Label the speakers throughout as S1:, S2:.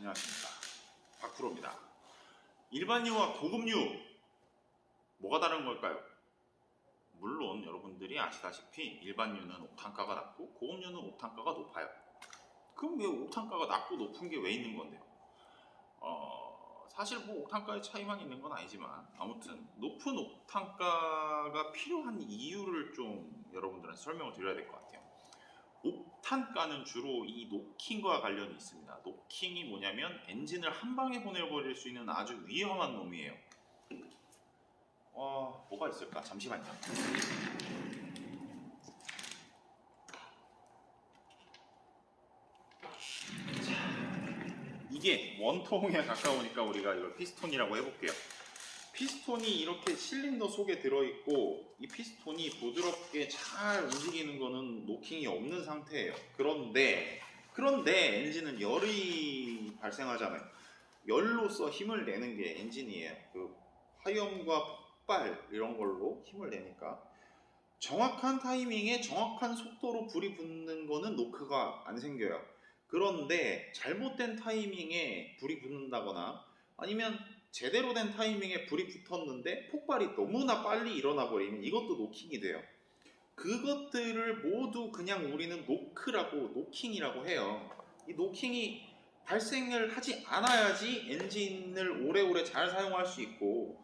S1: 안녕하십니까 박프로입니다 일반유와 고급유 뭐가 다른 걸까요? 물론 여러분들이 아시다시피 일반유는 옥탄가가 낮고 고급유는 옥탄가가 높아요 그럼 왜 옥탄가가 낮고 높은 게 왜 있는 건데요? 어, 사실 뭐 옥탄가의 차이만 있는 건 아니지만 아무튼 높은 옥탄가가 필요한 이유를 좀 여러분들한테 설명을 드려야 될 것 같아요 옥탄가는 주로 이 노킹과 관련이 있습니다. 노킹이 뭐냐면 엔진을 한 방에 보내버릴 수 있는 아주 위험한 놈이에요. 어, 뭐가 있을까? 잠시만요. 자, 이게 원통에 가까우니까 우리가 이걸 피스톤이라고 해볼게요. 피스톤이 이렇게 실린더 속에 들어있고 이 피스톤이 부드럽게 잘 움직이는 거는 노킹이 없는 상태예요. 그런데 그런데 엔진은 열이 발생하잖아요. 열로서 힘을 내는 게 엔진이에요. 그 화염과 폭발 이런 걸로 힘을 내니까 정확한 타이밍에 정확한 속도로 불이 붙는 거는 노크가 안 생겨요. 그런데 잘못된 타이밍에 불이 붙는다거나 아니면 제대로 된 타이밍에 불이 붙었는데 폭발이 너무나 빨리 일어나 버리면 이것도 노킹이 돼요. 그것들을 모두 그냥 우리는 노크라고 노킹이라고 해요. 이 노킹이 발생을 하지 않아야지 엔진을 오래오래 잘 사용할 수 있고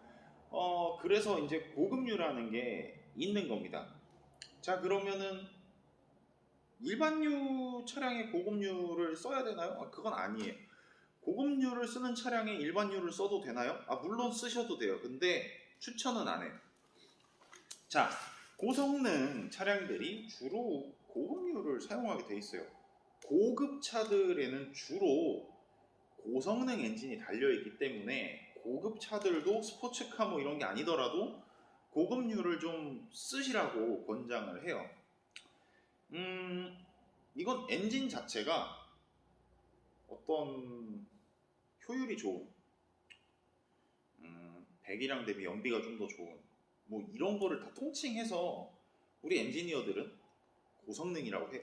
S1: 어 그래서 이제 고급류라는 게 있는 겁니다. 자 그러면은 일반유 차량에 고급류를 써야 되나요? 아, 그건 아니에요. 고급유를 쓰는 차량에 일반유를 써도 되나요? 아 물론 쓰셔도 돼요. 근데 추천은 안 해요. 자 고성능 차량들이 주로 고급유를 사용하게 돼 있어요. 고급 차들에는 주로 고성능 엔진이 달려 있기 때문에 고급 차들도 스포츠카 뭐 이런 게 아니더라도 고급유를 좀 쓰시라고 권장을 해요. 음 이건 엔진 자체가 어떤 효율이 좋은 음, 배기량 대비 연비가 좀 더 좋은 뭐 이런 거를 다 통칭해서 우리 엔지니어들은 고성능이라고 해요.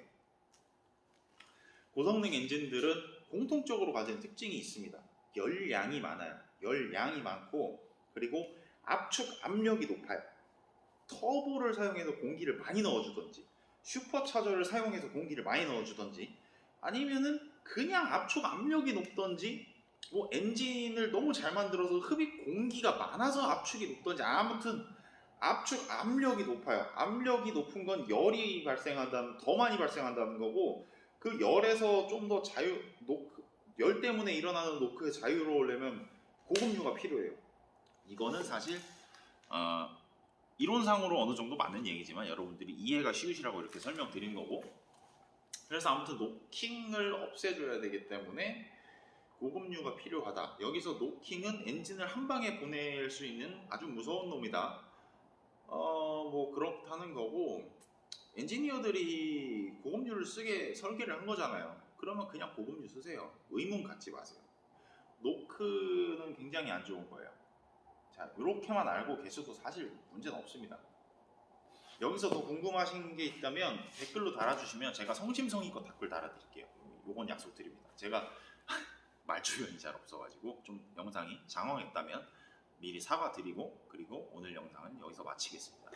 S1: 고성능 엔진들은 공통적으로 가진 특징이 있습니다. 열량이 많아요. 열량이 많고 그리고 압축 압력이 높아요. 터보를 사용해서 공기를 많이 넣어주던지 슈퍼차저를 사용해서 공기를 많이 넣어주던지 아니면은 그냥 압축 압력이 높던지 뭐 엔진을 너무 잘 만들어서 흡입 공기가 많아서 압축이 높던지 아무튼 압축 압력이 높아요. 압력이 높은 건 열이 발생한다는 더 많이 발생한다는 거고 그 열에서 좀 더 자유 노크 열 때문에 일어나는 노크의 자유로우려면 고급류가 필요해요. 이거는 사실 어, 이론상으로 어느 정도 맞는 얘기지만 여러분들이 이해가 쉬우시라고 이렇게 설명드린 거고 그래서 아무튼 노킹을 없애줘야 되기 때문에 고급류가 필요하다. 여기서 노킹은 엔진을 한 방에 보낼 수 있는 아주 무서운 놈이다. 어, 뭐 그렇다는 거고 엔지니어들이 고급류를 쓰게 설계를 한 거잖아요. 그러면 그냥 고급류 쓰세요. 의문 갖지 마세요. 노크는 굉장히 안 좋은 거예요. 자, 이렇게만 알고 계셔도 사실 문제는 없습니다. 여기서 더 궁금하신 게 있다면 댓글로 달아주시면 제가 성심성의껏 댓글 달아드릴게요. 요건 약속드립니다. 제가 말주변이 잘 없어가지고 좀 영상이 장황했다면 미리 사과드리고 그리고 오늘 영상은 여기서 마치겠습니다.